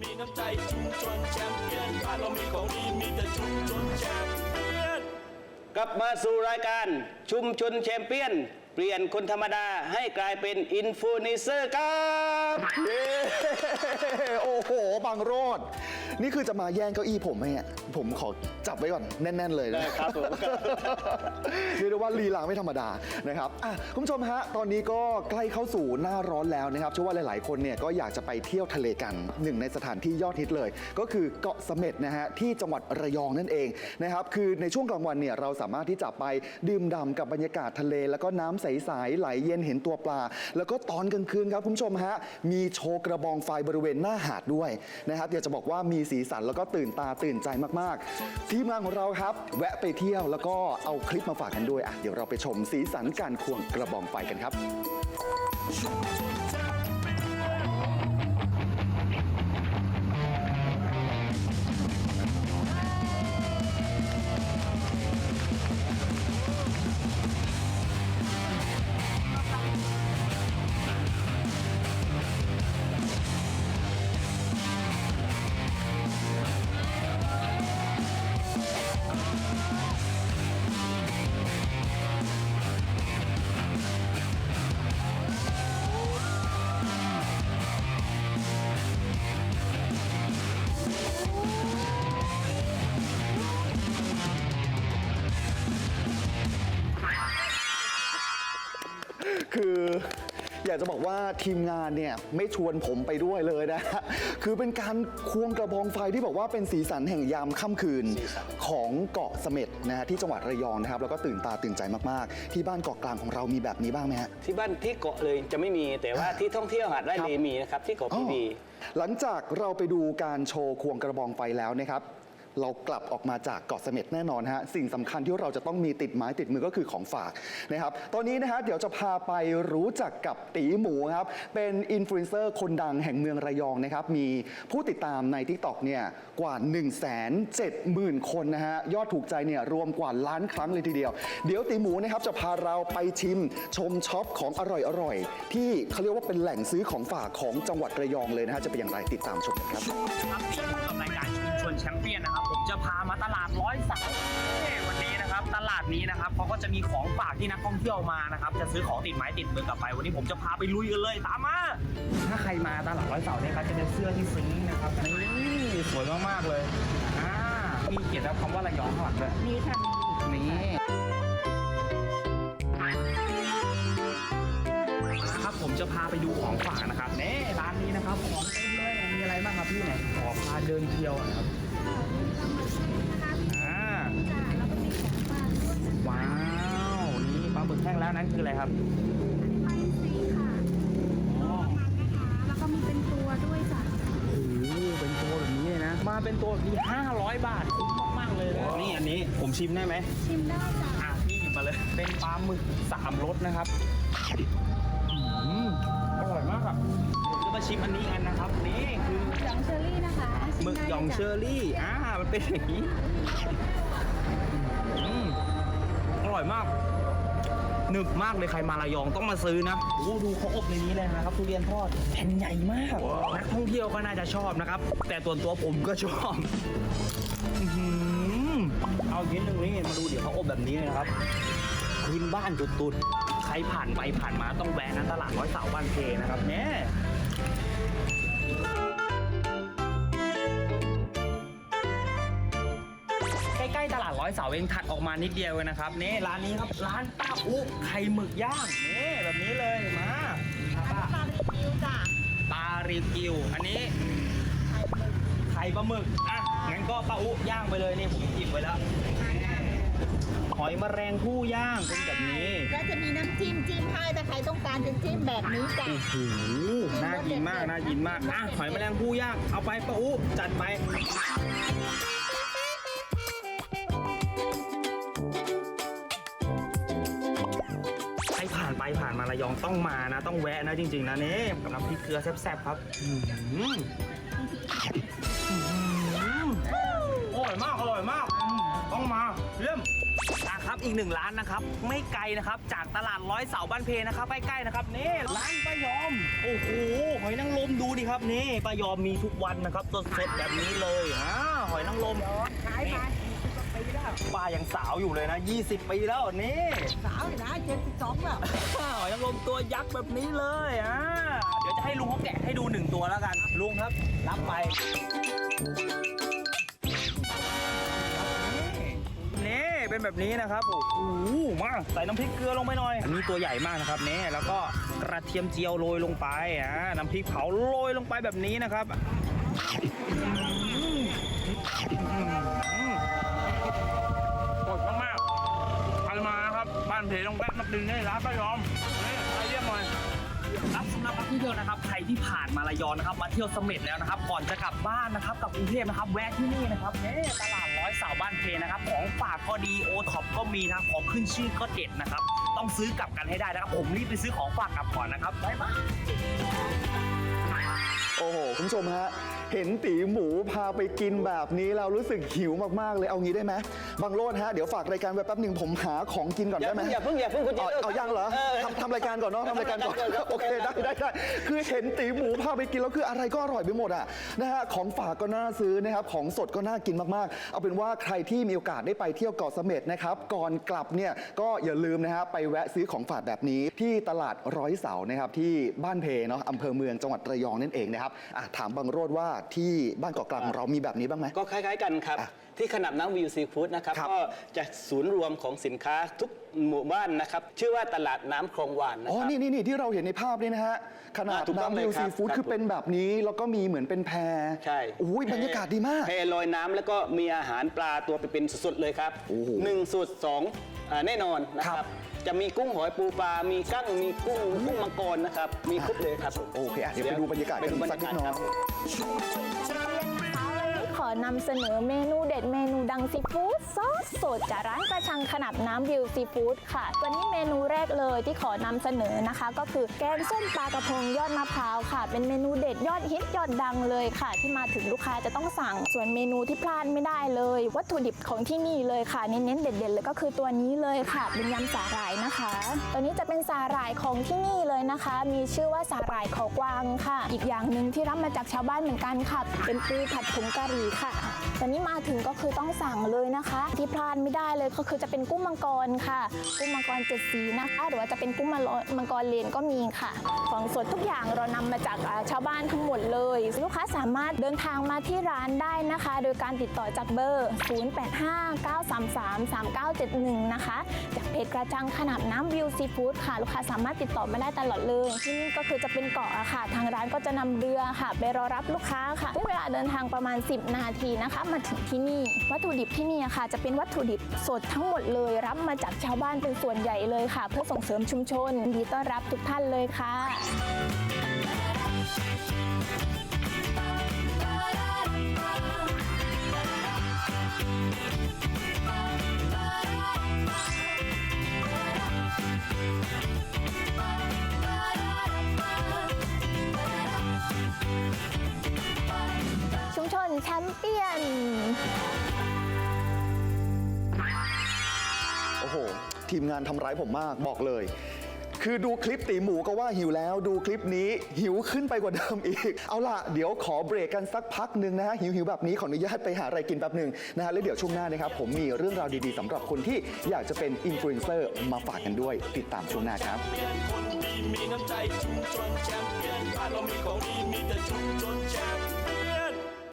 มีน้ำใจชุมชนแชมเปี้ยนบ้านเรามีของดีมีแต่ชุมชนแชมเปี้ยนกลับมาสู่รายการชุมชนแชมเปี้ยน เปลี่ยนคนธรรมดาให้กลายเป็นอินฟลูเอนเซอร์กัน ครับเย้โอ้โหบางโรดนี่คือจะมาแย่งเก้าอี้ผมไหมอะผมขอจับไว้ก่อนแน่น ๆ เลยนะได้ครับผมเรียกได้ว่าลีลาไม่ธรรมดานะครับอะคุณผู้ชมฮะตอนนี้ก็ใกล้เข้าสู่หน้าร้อนแล้วนะครับเชื่อว่าหลาย ๆ คนเนี่ยก็อยากจะไปเที่ยวทะเลกันหนึ่งในสถานที่ยอดฮิตเลย ก็คือเกาะเสม็ดนะฮะที่จังหวัดระยองนั่นเองนะครับคือในช่วงกลางวันเนี่ยเราสามารถที่จะไปดื่มด่ำกับบรรยากาศทะเล แล้วก็น้ำใส ๆ ไหลเย็นเห็นตัวปลา แล้วก็ตอนกลางคืนครับคุณผู้ชมฮะมีโชว์กระบองไฟบริเวณหน้าหาดด้วยนะครับอยากจะบอกว่ามีสีสันแล้วก็ตื่นตาตื่นใจมากๆ ทีมงานของเราครับ แวะไปเที่ยวแล้วก็เอาคลิปมาฝากกันด้วยอะเดี๋ยวเราไปชมสีสันการควงกระบองไฟกันครับ อยากจะบอกว่าทีมงานเนี่ยไม่ชวนผมไปด้วยเลยนะ คือเป็นการควงกระบองไฟที่บอกว่าเป็นสีสันแห่งยามค่ำคืนของเกาะเสม็ดนะฮะที่จังหวัดระยองนะครับ แล้วก็ตื่นตาตื่นใจมากๆ ที่บ้านเกาะกลางของเรามีแบบนี้บ้างไหมฮะ ที่บ้านที่เกาะเลยจะไม่มีแต่ว่าที่ท่องเที่ยวหาดไร่ครับเลมีนะครับที่เกาะพีบีหลังจากเราไปดูการโชว์ควงกระบองไฟแล้วนะครับ เรากลับออกมาจากเกาะเสม็ดแน่นอนฮะสิ่งสำคัญที่เราจะต้องมีติดไม้ติดมือก็คือของฝากนะครับ ตอนนี้นะฮะเดี๋ยวจะพาไปรู้จักกับตีหมูครับ เป็นอินฟลูเอนเซอร์คนดังแห่งเมืองระยองนะครับ มีผู้ติดตามใน t ิ k t o k เนี่ยกว่า 1 7 0 0 0 0 คนนะฮะ ยอดถูกใจเนี่ยรวมกว่าล้านครั้งเลยทีเดียว เดี๋ยวตีหมูนะครับจะพาเราไปชิมชมช็อปของอร่อยๆที่เขาเรียกว่าเป็นแหล่งซื้อของฝากของจังหวัดระยองเลยนะฮะจะเป็นอย่างไรติดตามชมกันครับ แชมเปี้ยนนะครับ ผมจะพามาตลาดร้อยเสาเอ้วันนี้นะครับ ตลาดนี้นะครับเขาก็จะมีของฝากที่นักท่องเที่ยวมานะครับ จะซื้อของติดไม้ติดมือกลับไป วันนี้ผมจะพาไปลุยกันเลยตามมาถ้าใครมาตลาดร้อยเสาเนี่ยครับจะเป็นเสื้อที่ซึ้งนะครับนี่สวยมากๆเลยอ่ามีเขียนคำว่าระยองข้างหลังด้วยมีค่ะนี่นะครับผมจะพาไปดูของฝากนะครับเน่ร้านนี้นะครับของเต็มเลยมีอะไรบ้างครับพี่ไหนขอพาเดินเที่ยวหนะครับ อ่าว้าวนี่ปลาหมึกแห้งแล้วนั่นคืออะไรครับไอซีค่ะอ๋อแล้วก็มีเป็นตัวด้วยจ้ะโอ้โหเป็นตัวแบบนี้เลยนะ มาเป็นตัวแบบนี้500 บาทคุ้มมากๆเลยนะนี่อันนี้ผมชิมได้ไหมชิมได้จ้ะอะพี่หยิบมาเลย เป็นปลาหมึกสามรสนะครับอืมอร่อยมากครับผ มจะมาชิมอันนี้กันนะครับนี่คือหยองเชอรี่นะคะชิหมึกได้หยองลจ้ะเชอรี่อ่ามันเป็นอย่างนี้อืมอร่อยมากหนึบมากเลยใครมาระยองต้องมาซื้อนะโอ้โหดูเขาอบในนี้เลยนะครับทุเรียนทอดแผ่นใหญ่มากนักท่องเที่ยวก็น่าจะชอบนะครับ แต่ตัวตัวผมก็ชอบอื้อหือเอาชิ้นหนึ่งนี่มาดูเดี๋ยวเขาอบแบบนี้เลยนะครับพื้นบ้านจุดๆใครผ่านไปผ่านมาต้องแวะนะตลาดร้อยเสาบ้านเพนะครับเนี่ย ใกล้ๆตลาดร้อยเสาเองถัดออกมานิดเดียวเลยนะครับนี่ร้านนี้ครับร้านป้าอุไข่หมึกย่างนี่แบบนี้เลยมาป้าปลาริวจ้ะปลาริวกิว อันนี้ ไข่ปลาหมึกอะงั้นก็ป้าอุย่างไปเลยนี่ผมหยิบไว้แล้ว หอยแมลงผู้ย่างเป็นแบบนี้แล้วจะมีน้ำจิ้มจิ้มให้แต่ใครต้องการจะจิ้มแบบนี้จ้ะโอ้โหน่ากินมากน่ากินมากอะหอยแมลงผู้ย่างเอาไปป้าอุจัดไปใครผ่านไปผ่านมาระยองต้องมานะ ต้องแวะนะจริง ๆ นะนี่กับน้ำพริกเกลือแซ่บๆครับ อื้อหืออื้อหืออร่อยมากอร่อยมากต้องมาเยี่ยมอะครับอีกหนึ่งร้านนะครับ ไม่ไกลนะครับ จากตลาดร้อยเสาบ้านเพนะครับใกล้ๆนะครับนี่ร้านป้ายอม โอ้โหหอยนางรมดูดิครับนี่ป้ายอมมีทุกวันนะครับสดๆแบบนี้เลยอ่าหอยนางรมขายมาป้ายังสาวอยู่เลยนะ 20 ปีแล้วนี่สาวนะเจ็ดสิบสองแล้วหอยนางรมตัวยักษ์แบบนี้เลยอ่าเดี๋ยวจะให้ลุงเขาแกะให้ดูหนึ่งตัวแล้วกัน ลุงครับ รับไป เป็นแบบนี้นะครับโอ้โหมาใส่น้ำพริกเกลือลงไปหน่อยอันนี้ตัวใหญ่มากนะครับนี่แล้วก็กระเทียมเจียวโรยลงไปอ่าน้ำพริกเผาโรยลงไปแบบนี้นะครับสดมากๆใครมาครับบ้านเพต้องแวะมากินนี่ร้านป้ายอมนี่ไปเยี่ยมหน่อยครับสำหรับนักท่องเที่ยวนะครับใครที่ผ่านมาระยองนะครับ มาเที่ยวเสม็ดแล้วนะครับ ก่อนจะกลับบ้านนะครับกลับกรุงเทพนะครับ แวะที่นี่นะครับนี่ตลาดร้อยเสาวบ้านเพนะครับของฝากก็ดีโอท็อปก็มีนะครับของขึ้นชื่อก็เด็ดนะครับ ต้องซื้อกลับกันให้ได้นะครับผมรีบไปซื้อของฝากกลับก่อนนะครับบ๊ายบาย โอ้โห คุณผู้ชมฮะ เห็นตีหมูพาไปกินแบบนี้เรารู้สึกหิวมากๆเลยเอางี้ได้ไหมบางโลดฮะเดี๋ยวฝากรายการไว้แป๊บหนึ่งผมหาของกินก่อนอย่าได้ไหมเพิ่งอย่าเพิ่งอย่าเพิ่งคุณเอาเจเอายังเหรอทำทำรายการก่อนเนาะทำรายการก่อนโอเคได้ได้ได้คือเห็นตีหมูพาไปกินแล้วคืออะไรก็อร่อยไปหมดอะนะฮะของฝากก็น่าซื้อนะครับของสดก็น่ากินมากๆ เอาเป็นว่าใครที่มีโอกาสได้ไปเที่ยวเกาะเสม็ดนะครับก่อนกลับเนี่ยก็อย่าลืมนะฮะไปแวะซื้อของฝากแบบนี้ที่ตลาดร้อยเสานะครับที่บ้านเพเนาะอำเภอเมืองจังหวัดระยองนั่นเองนะครับอะถามบางโรดว่าที่บ้านเกาะกลางของเรามีแบบนี้บ้างไหม ก็คล้าย ๆ กันครับ อะที่ขนาบน้ำวิวซีฟู้ดนะครับ ครับก็จะศูนย์รวมของสินค้าทุกหมู่บ้านนะครับ ชื่อว่าตลาดน้ำคลองหวานนะอ๋อ ครับ นี่นี่นี่ที่เราเห็นในภาพนี่นะฮะ ขนาดอ่าถูกต้องน้ำวิวเลยครัซีบฟู้ดครับคือเป็นแบบนี้แล้วก็มีเหมือนเป็นแพใช่อุ้ยบรรยากาศดีมากเพลอยน้ำแล้วก็มีอาหารปลาตัวเป็นๆสดๆเลยครับโอ้โหหนึ่งสุดสองอ่าแน่นอนนะคครัรับ บ จะมีกุ้งหอยปูปลา มีกั้ง มีกุ้งกุ้งมังกรนะครับ มีครบเลยครับ โอเคอะเดี๋ยวไปดูบรรยากาศกันไปดูบรรสักยานิกาดศหน่อย ครับ ขอนำเสนอเมนูเด็ดเมนูดังซีฟู้ดซอสสดจากร้านกระชังขนาบน้ำวิวซีฟู้ดค่ะ วันนี้เมนูแรกเลยที่ขอนำเสนอนะคะ ก็คือแกงส้มปลากระพงยอดมะพร้าวค่ะ เป็นเมนูเด็ดยอดฮิตยอดดังเลยค่ะ ที่มาถึงลูกค้าจะต้องสั่ง ส่วนเมนูที่พลาดไม่ได้เลย วัตถุดิบของที่นี่เลยค่ะเน้นๆเด็ดๆเลยก็คือตัวนี้เลยค่ะ เป็นยำสาหร่ายนะคะ ตัวนี้จะเป็นสาหร่ายของที่นี่เลยนะคะ มีชื่อว่าสาหร่ายขากวางค่ะ อีกอย่างหนึ่งที่รับมาจากชาวบ้านเหมือนกันค่ะ เป็นปูผัดผงกะหรี่ค่ะตอนนี้มาถึงก็คือต้องสั่งเลยนะคะ ที่พลาดไม่ได้เลยก็คือจะเป็นกุ้งมังกรค่ะ กุ้งมังกรเจ็ดสีนะคะหรือว่าจะเป็นกุ้งมังกรเลนก็มีค่ะ ของสดทุกอย่างเรานำมาจากชาวบ้านทั้งหมดเลย ลูกค้าสามารถเดินทางมาที่ร้านได้นะคะ โดยการติดต่อจากเบอร์ 0859333971 นะคะ จากเพจกระจังขนาบน้ำวิวซีฟู้ดค่ะ ลูกค้าสามารถติดต่อมาได้ตลอดเลย ที่นี่ก็คือจะเป็นเกาะค่ะ ทางร้านก็จะนำเรือค่ะ ไปรอรับลูกค้าค่ะใช้เวลาเดินทางประมาณ 10นาาทีนะคะ มาถึงที่นี่วัตถุดิบที่นี่ค่ะ จะเป็นวัตถุดิบสดทั้งหมดเลย รับมาจากชาวบ้านเป็นส่วนใหญ่เลยค่ะ เพื่อส่งเสริมชุมชนยินดีต้อนรับทุกท่านเลยค่ะ แชมเปี้ยน โอ้โห ทีมงานทำร้ายผมมากบอกเลย คือดูคลิปตีหมูก็ว่าหิวแล้ว ดูคลิปนี้หิวขึ้นไปกว่าเดิมอีก เอาล่ะ เดี๋ยวขอเบรกกันสักพักหนึ่งนะฮะหิวหิวๆแบบนี้ขออนุญาตไปหาอะไรกินแป๊บหนึ่งนะฮะแล้วเดี๋ยวช่วงหน้านะครับผมมีเรื่องราวดีๆสำหรับคนที่อยากจะเป็นอินฟลูเอนเซอร์มาฝากกันด้วย ติดตามช่วงหน้าครับเปี้ยนคนดีมีน้ำใจชุมชนแชมเปี้ยนบ้านเรามีของดีมีแต่ชุมชนแชม